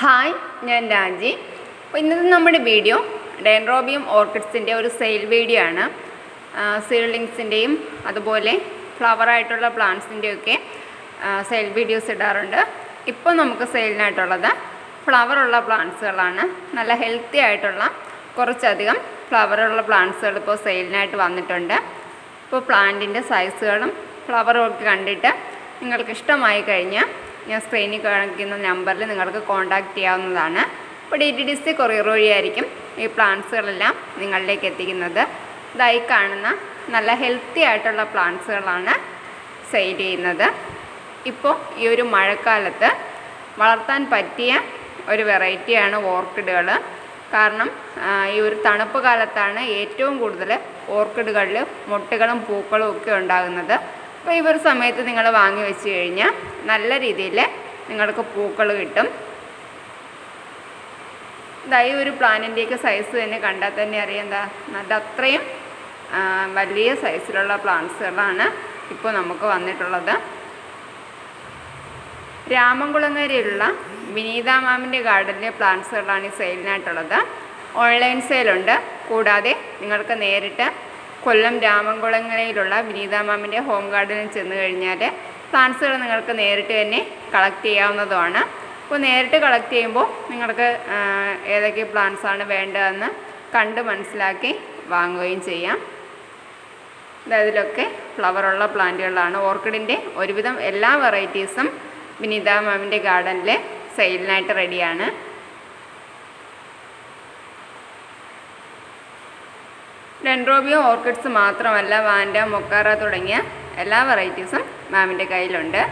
Hi ഞാൻ രാജി. ഇന്നത്തെ നമ്മുടെ വീഡിയോ ഡെൻറോബിയം ഓർക്കിഡ്സിന്റെ ഒരു സെയിൽ വീഡിയോ ആണ്. സീഡ്ലിങ്സിന്റെയും അതുപോലെ ഫ്ലവർ ആയിട്ടുള്ള പ്ലാന്റ്സിന്റെയൊക്കെ സെയിൽ വീഡിയോസ് ഇടാറുണ്ട്. ഇപ്പോൾ നമുക്ക് സെയിലിനായിട്ടുള്ളത് ഫ്ലവറുള്ള പ്ലാന്റ്സുകളാണ്. നല്ല ഹെൽത്തി ആയിട്ടുള്ള കുറച്ചധികം ഫ്ലവറുള്ള പ്ലാന്റ്സുകൾ ഇപ്പോൾ സെയിലിനായിട്ട് വന്നിട്ടുണ്ട്. ഇപ്പോൾ പ്ലാന്റിന്റെ സൈസുകളും ഫ്ലവറും ഒക്കെ കണ്ടിട്ട് നിങ്ങൾക്ക് ഇഷ്ടമായി കഴിഞ്ഞാൽ ഞാൻ സ്ക്രീനിൽ കാണിക്കുന്ന നമ്പറിൽ നിങ്ങൾക്ക് കോൺടാക്റ്റ് ചെയ്യാവുന്നതാണ്. ഇപ്പോൾ D T D C courier വഴിയായിരിക്കും ഈ പ്ലാന്റ്സുകളെല്ലാം നിങ്ങളിലേക്ക് എത്തിക്കുന്നത്. ഇതായി കാണുന്ന നല്ല ഹെൽത്തി ആയിട്ടുള്ള പ്ലാന്റ്സുകളാണ് സെയിൽ ചെയ്യുന്നത്. ഇപ്പോൾ ഈ ഒരു മഴക്കാലത്ത് വളർത്താൻ പറ്റിയ ഒരു വെറൈറ്റിയാണ് ഓർക്കിഡുകൾ കാരണം ഈ ഒരു തണുപ്പ് കാലത്താണ് ഏറ്റവും കൂടുതൽ ഓർക്കിഡുകളിൽ മുട്ടുകളും പൂക്കളും ഒക്കെ ഉണ്ടാകുന്നത്. അപ്പോൾ ഈ ഒരു സമയത്ത് നിങ്ങൾ വാങ്ങി വെച്ച് കഴിഞ്ഞാൽ നല്ല രീതിയിൽ നിങ്ങൾക്ക് പൂക്കൾ കിട്ടും. ഇതായി ഒരു പ്ലാന്റിന്റെയൊക്കെ സൈസ് തന്നെ കണ്ടാൽ തന്നെ അറിയാം. എന്താ നല്ല അത്രയും വലിയ സൈസിലുള്ള പ്ലാന്റ്സുകളാണ് ഇപ്പോൾ നമുക്ക് വന്നിട്ടുള്ളത്. രാമൻകുളങ്ങരയിലുള്ള വിനീത മാമിന്റെ ഗാർഡനിലെ പ്ലാന്റ്സുകളാണ് ഈ സെയിലിനായിട്ടുള്ളത് ഓൺലൈൻ സെയിലുണ്ട് കൂടാതെ നിങ്ങൾക്ക് നേരിട്ട് കൊല്ലം രാമൻകുളങ്ങരയിലുള്ള വിനീത മാമിന്റെ ഹോം ഗാർഡനിൽ ചെന്ന് കഴിഞ്ഞാൽ പ്ലാന്റ്സുകൾ നിങ്ങൾക്ക് നേരിട്ട് തന്നെ കളക്ട് ചെയ്യാവുന്നതുമാണ്. അപ്പോൾ നേരിട്ട് കളക്ട് ചെയ്യുമ്പോൾ നിങ്ങൾക്ക് ഏതൊക്കെ പ്ലാന്റ്സാണ് വേണ്ടതെന്ന് കണ്ട് മനസ്സിലാക്കി വാങ്ങുകയും ചെയ്യാം. ഇതിലൊക്കെ ഫ്ലവറുള്ള പ്ലാന്റുകളാണ്. ഓർക്കിഡിന്റെ ഒരുവിധം എല്ലാ വെറൈറ്റീസും വിനീത മാമിന്റെ ഗാർഡനിൽ സെയിലിനായിട്ട് റെഡിയാണ്. ഡെൻഡ്രോബിയോ ഓർക്കിഡ്സ് മാത്രമല്ല വാൻഡ മൊക്കാറ തുടങ്ങിയ എല്ലാ വെറൈറ്റീസും മാമിന്റെ കയ്യിലുണ്ട്.